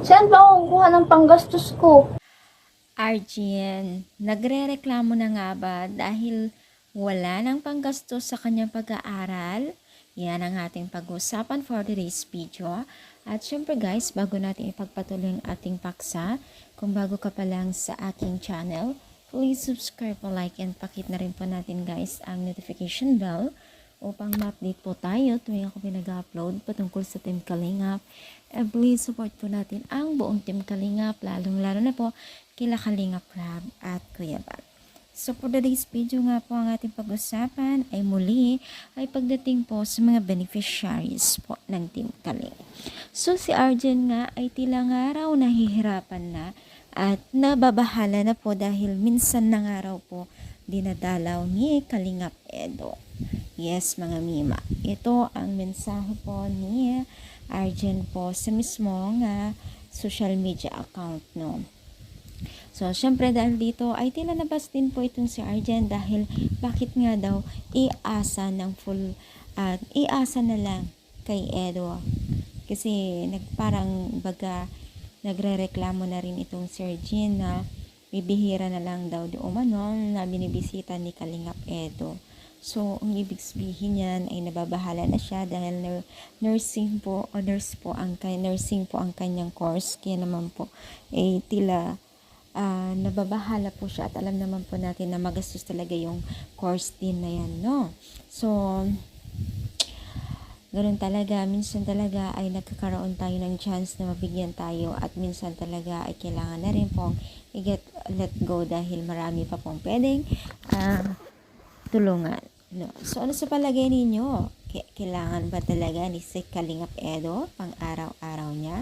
Saan ba ako kukuha ng panggastos ko? Arjen, nagre-reklamo na nga ba dahil wala nang panggastos sa kanyang pag-aaral? Yan ang ating pag-usapan for today's video. At syempre guys, bago natin ipagpatuloy ang ating paksa, kung bago ka pa lang sa aking channel, please subscribe, like, and pakit na rin po natin guys ang notification bell upang ma-update po tayo tuwing ako pinag-upload patungkol sa Team Kalingap. And please support po natin ang buong Team Kalingap, lalong-lalo na po kila Kalingap Rab at Kuya Bal. So for today's video nga po ang ating pag-usapan ay muli ay pagdating po sa mga beneficiaries po ng Team Kaling. So si Arjen nga ay tila nga raw nahihirapan na at nababahala na po dahil minsan na nga raw po dinadalaw ni Kalingap Edo. Yes, mga mima. Ito ang mensahe po ni Arjen po sa mismo nga social media account no. So, syempre dahil dito ay tila nabas din po itong si Arjen dahil bakit nga daw iasa ng full at iasa na lang kay Edo. Kasi nag, parang baga nagre-reklamo na rin itong Sir Jean na bibihira na lang daw di umano na binibisita ni Kalingap Edo. So, ang ibig sabihin niyan ay nababahala na siya dahil nur- nursing po o nurse po ang kay nursing po ang kanyang course. Kaya naman po eh tila ah, nababahala po siya at alam naman po natin na magastos talaga yung course din na yan, no? So, ganun talaga, minsan talaga ay nagkakaroon tayo ng chance na mabigyan tayo at minsan talaga ay kailangan na rin pong i-get let go dahil marami pa pong pwedeng ah, tulungan. No? So, ano sa palagay ninyo? Kailangan ba talaga ni si Kalingap Edo pang araw-araw niya?